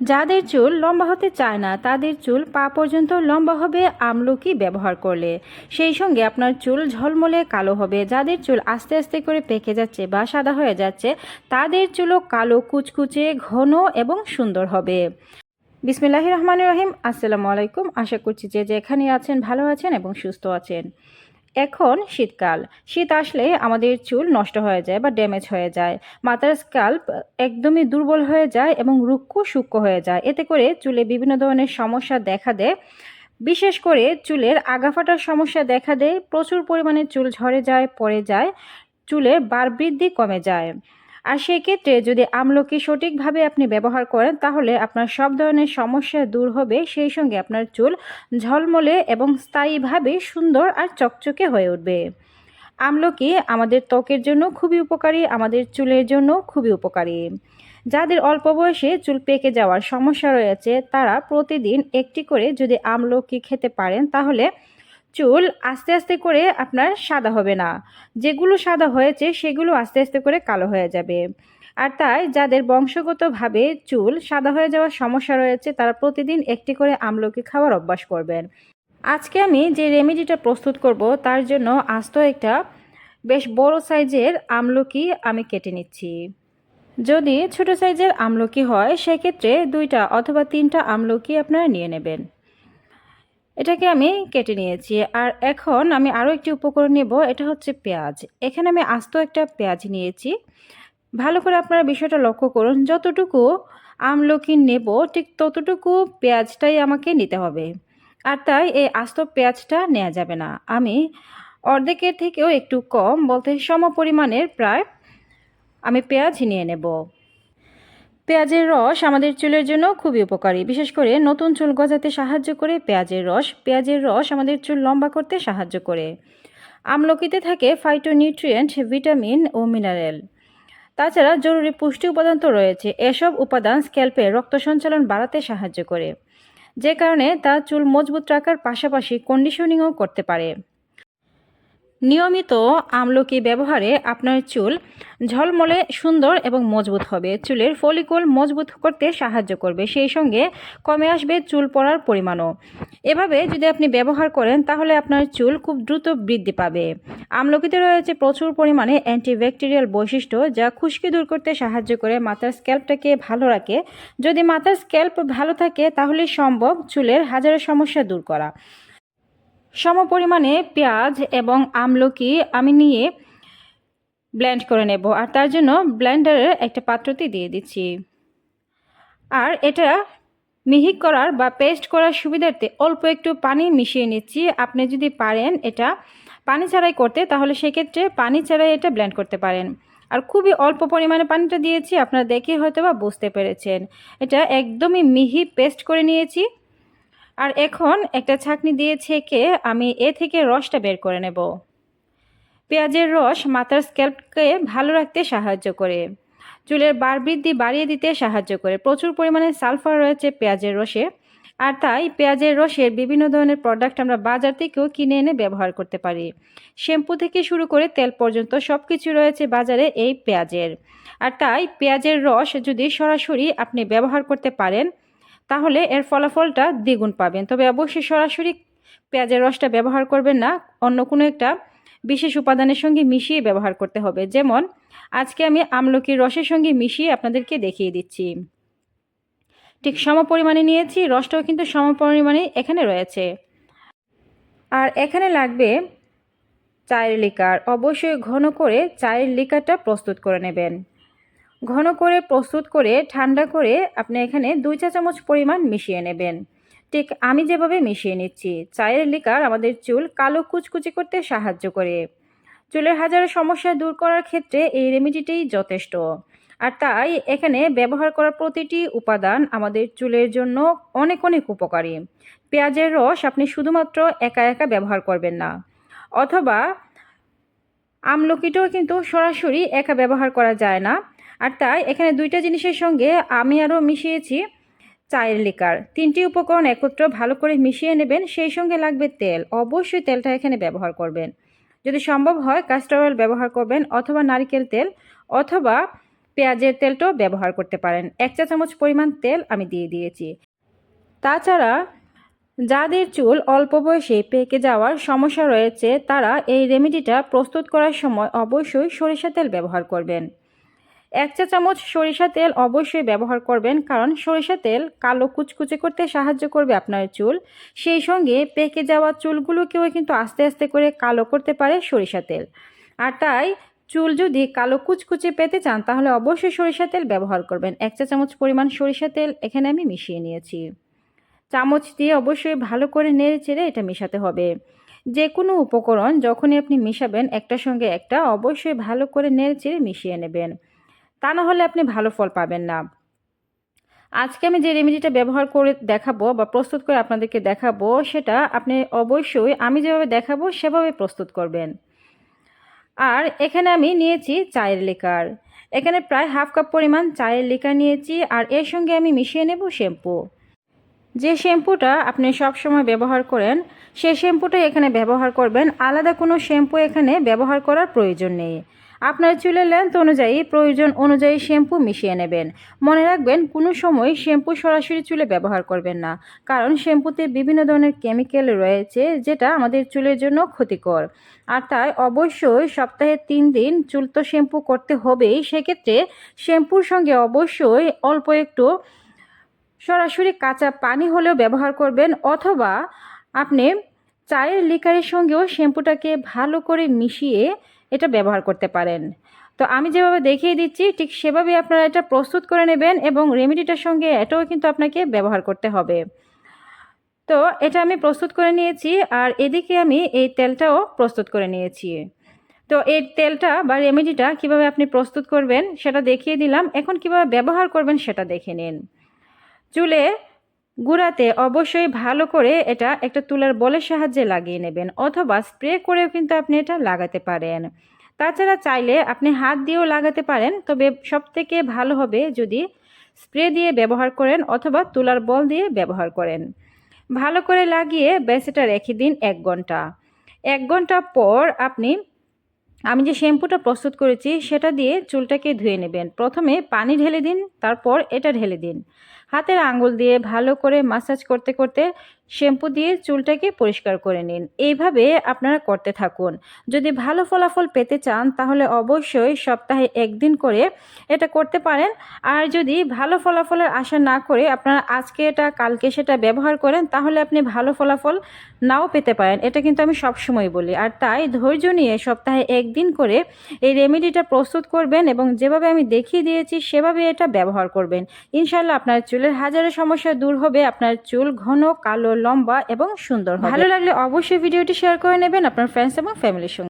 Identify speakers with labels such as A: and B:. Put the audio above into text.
A: যাদের চুল লম্বা হতে চায় না, তাদের চুল পা পর্যন্ত লম্বা হবে আমলকি ব্যবহার করলে। সেই সঙ্গে আপনার চুল ঝলমলে কালো হবে। যাদের চুল আস্তে আস্তে করে পেকে যাচ্ছে বা সাদা হয়ে যাচ্ছে, তাদের চুলও কালো, কুচকুচে, ঘন এবং সুন্দর হবে। বিসমিল্লাহ রহমান রহিম। আসসালামু আলাইকুম। আশা করছি যে যেখানে আছেন ভালো আছেন এবং সুস্থ আছেন। এখন শীতকাল। শীত আসলে আমাদের চুল নষ্ট হয়ে যায় বা ড্যামেজ হয়ে যায়। মাথার স্কাল্প একদমই দুর্বল হয়ে যায় এবং রুক্ষ সূক্ষ্ম হয়ে যায়। এতে করে চুলে বিভিন্ন ধরনের সমস্যা দেখা দেয়। বিশেষ করে চুলের আগা ফাটার সমস্যা দেখা দেয়। প্রচুর পরিমাণে চুল ঝরে যায়, পড়ে যায়। চুলের বার বৃদ্ধি কমে যায়। আর সেক্ষেত্রে যদি আমলকি সঠিকভাবে আপনি ব্যবহার করেন, তাহলে আপনার সব ধরনের সমস্যা দূর হবে। সেই সঙ্গে আপনার চুল ঝলমলে এবং স্থায়ীভাবে সুন্দর আর চকচকে হয়ে উঠবে। আমলকি আমাদের ত্বকের জন্য খুবই উপকারী, আমাদের চুলের জন্য খুবই উপকারী। যাদের অল্প বয়সে চুল পেকে যাওয়ার সমস্যা রয়েছে, তারা প্রতিদিন একটি করে যদি আমলকি খেতে পারেন, তাহলে চুল আস্তে আস্তে করে আপনার সাদা হবে না। যেগুলো সাদা হয়েছে, সেগুলো আস্তে আস্তে করে কালো হয়ে যাবে। আর তাই যাদের বংশগতভাবে চুল সাদা হয়ে যাওয়ার সমস্যা রয়েছে, তারা প্রতিদিন একটি করে আমলকি খাওয়ার অভ্যাস করবেন। আজকে আমি যে রেমেডিটা প্রস্তুত করব, তার জন্য আস্ত একটা বেশ বড় সাইজের আমলকি আমি কেটে নিচ্ছি। যদি ছোট সাইজের আমলকি হয়, সেক্ষেত্রে দুইটা অথবা তিনটা আমলকি আপনারা নিয়ে নেবেন। এটাকে আমি কেটে নিয়েছি। আর এখন আমি আরও একটি উপকরণ নেব, এটা হচ্ছে পেঁয়াজ। এখানে আমি আস্ত একটা পেঁয়াজ নিয়েছি। ভালো করে আপনারা বিষয়টা লক্ষ্য করুন, যতটুকু আমলকি নেব, ঠিক ততটুকু পেঁয়াজটাই আমাকে নিতে হবে। আর তাই এই আস্ত পেঁয়াজটা নেওয়া যাবে না। আমি অর্ধেকের থেকেও একটু কম, বলতে সম পরিমাণের প্রায় আমি পেঁয়াজ নিয়ে নেব। পেঁয়াজের রস আমাদের চুলের জন্য খুবই উপকারী। বিশেষ করে নতুন চুল গজাতে সাহায্য করে পেঁয়াজের রস। পেঁয়াজের রস আমাদের চুল লম্বা করতে সাহায্য করে। আমলকিতে থাকে ফাইটোনিউট্রিয়েন্ট ভিটামিন ও মিনারেল তাছাড়া জরুরি পুষ্টি উপাদান তো রয়েছে। এসব উপাদান স্ক্যাল্পে রক্ত সঞ্চালন বাড়াতে সাহায্য করে। যে কারণে তা চুল মজবুত রাখার পাশাপাশি কন্ডিশনিংও করতে পারে। নিয়মিত আমলকি ব্যবহারে আপনার চুল ঝলমলে সুন্দর এবং মজবুত হবে। চুলের ফলিকল মজবুত করতে সাহায্য করবে। সেই সঙ্গে কমে আসবে চুল পড়ার পরিমাণও। এভাবে যদি আপনি ব্যবহার করেন, তাহলে আপনার চুল খুব দ্রুত বৃদ্ধি পাবে। আমলকিতে রয়েছে প্রচুর পরিমাণে অ্যান্টিব্যাকটেরিয়াল বৈশিষ্ট্য, যা খুশকি দূর করতে সাহায্য করে। মাথার স্ক্যাল্পটাকে ভালো রাখে। যদি মাথার স্ক্যাল্প ভালো থাকে, তাহলে সম্ভব চুলের হাজারো সমস্যা দূর করা। সম পরিমাণে পেঁয়াজ এবং আমলকি আমি নিয়ে ব্লেন্ড করে নেব। আর তার জন্য ব্লেন্ডারের একটা পাত্রতে দিয়ে দিচ্ছি। আর এটা মিহি করার বা পেস্ট করার সুবিধার্থে অল্প একটু পানি মিশিয়ে নিচ্ছি। আপনি যদি পারেন এটা পানি ছাড়াই করতে, তাহলে সেক্ষেত্রে পানি ছাড়াই এটা ব্লেন্ড করতে পারেন। আর খুবই অল্প পরিমাণে পানিটা দিয়েছি, আপনারা দেখে হয়তো বা বুঝতে পেরেছেন। এটা একদমই মিহি পেস্ট করে নিয়েছি। আর এখন একটা ছাঁকনি দিয়ে ছেঁকে আমি এ থেকে রসটা বের করে নেব। পেঁয়াজের রস মাথার স্ক্যাল্পকে ভালো রাখতে সাহায্য করে। চুলের বার বৃদ্ধি বাড়িয়ে দিতে সাহায্য করে। প্রচুর পরিমাণে সালফার রয়েছে পেঁয়াজের রসে। আর তাই পেঁয়াজের রসের বিভিন্ন ধরনের প্রোডাক্ট আমরা বাজার থেকেও কিনে এনে ব্যবহার করতে পারি। শ্যাম্পু থেকে শুরু করে তেল পর্যন্ত সব কিছু রয়েছে বাজারে এই পেঁয়াজের। আর তাই পেঁয়াজের রস যদি সরাসরি আপনি ব্যবহার করতে পারেন তাহলে এর ফলাফলটা দ্বিগুণ পাবেন। তবে অবশ্যই সরাসরি পেঁয়াজের রসটা ব্যবহার করবেন না, অন্য কোনো একটা বিশেষ উপাদানের সঙ্গে মিশিয়ে ব্যবহার করতে হবে। যেমন, আজকে আমি আমলকির রসের সঙ্গে মিশিয়ে আপনাদেরকে দেখিয়ে দিচ্ছি। ঠিক সম পরিমাণে নিয়েছি, রসটাও কিন্তু সম পরিমাণে এখানে রয়েছে। আর এখানে লাগবে চায়ের লিকার। অবশ্যই ঘন করে চায়ের লিকারটা প্রস্তুত করে নেবেন। ঘন করে প্রস্তুত করে, ঠান্ডা করে আপনি এখানে দুই চা চামচ পরিমাণ মিশিয়ে নেবেন। ঠিক আমি যেভাবে মিশিয়ে নিচ্ছি, চায়ের লিকার আমাদের চুল কালো কুচকুচি করতে সাহায্য করে। চুলের হাজারো সমস্যা দূর করার ক্ষেত্রে এই রেমিডিটাই যথেষ্ট। আর তাই এখানে ব্যবহার করা প্রতিটি উপাদান আমাদের চুলের জন্য অনেক অনেক উপকারী। পেঁয়াজের রস আপনি শুধুমাত্র একা একা ব্যবহার করবেন না। অথবা আমলকিটাও কিন্তু সরাসরি একা ব্যবহার করা যায় না। আর তাই এখানে দুইটা জিনিসের সঙ্গে আমি আরও মিশিয়েছি চায়ের লিকার। তিনটি উপকরণ একত্র ভালো করে মিশিয়ে নেবেন, সেই সঙ্গে লাগবে তেল। অবশ্যই তেলটা এখানে ব্যবহার করবেন। যদি সম্ভব হয় কাস্টার অয়েল ব্যবহার করবেন অথবা নারিকেল তেল অথবা পেঁয়াজের তেলটাও ব্যবহার করতে পারেন। এক চা চামচ পরিমাণ তেল আমি দিয়ে দিয়েছি। তাছাড়া যাদের চুল অল্প বয়সে পেকে যাওয়ার সমস্যা রয়েছে, তারা এই রেমেডিটা প্রস্তুত করার সময় অবশ্যই সরিষা তেল ব্যবহার করবেন। এক চা চামচ সরিষা তেল অবশ্যই ব্যবহার করবেন, কারণ সরিষা তেল কালো কুচকুচে করতে সাহায্য করবে আপনার চুল। সেই সঙ্গে পেকে যাওয়া চুলগুলোকেও কিন্তু আস্তে আস্তে করে কালো করতে পারে সরিষা তেল। আর তাই চুল যদি কালো কুচকুচে পেতে চান, তাহলে অবশ্যই সরিষা তেল ব্যবহার করবেন। এক চা চামচ পরিমাণ সরিষা তেল এখানে আমি মিশিয়ে নিয়েছি। চামচ দিয়ে অবশ্যই ভালো করে নেড়ে চেড়ে এটা মেশাতে হবে। যে কোনো উপকরণ যখনই আপনি মেশাবেন, একটার সঙ্গে একটা অবশ্যই ভালো করে নেড়ে চেড়ে মিশিয়ে নেবেন। তা না হলে আপনি ভালো ফল পাবেন না। আজকে আমি যে রেমেডিটা ব্যবহার করে দেখাবো বা প্রস্তুত করে আপনাদেরকে দেখাবো সেটা আপনি অবশ্যই আমি যেভাবে দেখাবো সেভাবে প্রস্তুত করবেন। আর এখানে আমি নিয়েছি চায়ের লিকার এখানে প্রায় হাফ কাপ পরিমাণ চায়ের লিকার নিয়েছি আর এর সঙ্গে আমি মিশিয়ে নেব শ্যাম্পু। যে শ্যাম্পুটা আপনি সব সময় ব্যবহার করেন সেই শ্যাম্পুটাই এখানে ব্যবহার করবেন। আলাদা কোনো শ্যাম্পু এখানে ব্যবহার করার প্রয়োজন নেই। আপনার চুলের লেন্থ অনুযায়ী প্রয়োজন অনুযায়ী শ্যাম্পু মিশিয়ে নেবেন। মনে রাখবেন, কোনো সময় শ্যাম্পু সরাসরি চুলে ব্যবহার করবেন না। কারণ শ্যাম্পুতে বিভিন্ন ধরনের কেমিক্যাল রয়েছে যেটা আমাদের চুলের জন্য ক্ষতিকর। আর তাই অবশ্যই সপ্তাহে তিন দিন চুল তো শ্যাম্পু করতে হবেই। সেক্ষেত্রে শ্যাম্পুর সঙ্গে অবশ্যই অল্প একটু সরাসরি কাঁচা পানি হলেও ব্যবহার করবেন অথবা আপনি চায়ের লিকারের সঙ্গেও শ্যাম্পুটাকে ভালো করে মিশিয়ে এটা ব্যবহার করতে পারেন। তো আমি যেভাবে দেখিয়ে দিচ্ছি, ঠিক সেভাবে আপনারা এটা প্রস্তুত করে নেবেন এবং রেমেডিটার সঙ্গে এটাও কিন্তু আপনাকে ব্যবহার করতে হবে। তো এটা আমি প্রস্তুত করে নিয়েছি আর এদিকে আমি এই তেলটাও প্রস্তুত করে নিয়েছি। তো এই তেলটা বা রেমেডিটা কীভাবে আপনি প্রস্তুত করবেন সেটা দেখিয়ে দিলাম। এখন কীভাবে ব্যবহার করবেন সেটা দেখে নিন। চুলে গুঁড়াতে অবশ্যই ভালো করে এটা একটা তুলার বলের সাহায্যে লাগিয়ে নেবেন অথবা স্প্রে করেও কিন্তু আপনি এটা লাগাতে পারেন। তাছাড়া চাইলে আপনি হাত দিয়েও লাগাতে পারেন, তবে সব থেকে ভালো হবে যদি স্প্রে দিয়ে ব্যবহার করেন অথবা তুলার বল দিয়ে ব্যবহার করেন। ভালো করে লাগিয়ে ব্যাস এটা রেখে দিন এক ঘণ্টা। এক ঘণ্টা পর আপনি আমি যে শ্যাম্পুটা প্রস্তুত করেছি, সেটা দিয়ে চুলটাকে ধুয়ে নেবেন। প্রথমে পানি ঢেলে দিন, তারপর এটা ঢেলে দিন। হাতের আঙ্গুল দিয়ে ভালো করে মাসাজ করতে করতে শ্যাম্পু দিয়ে চুলটাকে পরিষ্কার করে নিন। এইভাবে আপনারা করতে থাকুন। যদি ভালো ফলাফল পেতে চান, তাহলে অবশ্যই সপ্তাহে একদিন করে এটা করতে পারেন। আর যদি ভালো ফলাফলের আশা না করে আপনারা আজকে এটা, কালকে সেটা ব্যবহার করেন, তাহলে আপনি ভালো ফলাফল নাও পেতে পারেন। এটা কিন্তু আমি সবসময় বলি। আর তাই ধৈর্য নিয়ে সপ্তাহে একদিন করে এই রেমেডিটা প্রস্তুত করবেন এবং যেভাবে আমি দেখিয়ে দিয়েছি, সেভাবে এটা ব্যবহার করবেন। ইনশাল্লাহ আপনার চুলের হাজারো সমস্যা দূর হবে। আপনার চুল ঘন, কালো লম্বা এবং সুন্দর ভালো লাগলে অবশ্যই ভিডিওটি শেয়ার করে নেবেন আপনার ফ্রেন্ডস এবং ফ্যামিলির সঙ্গে।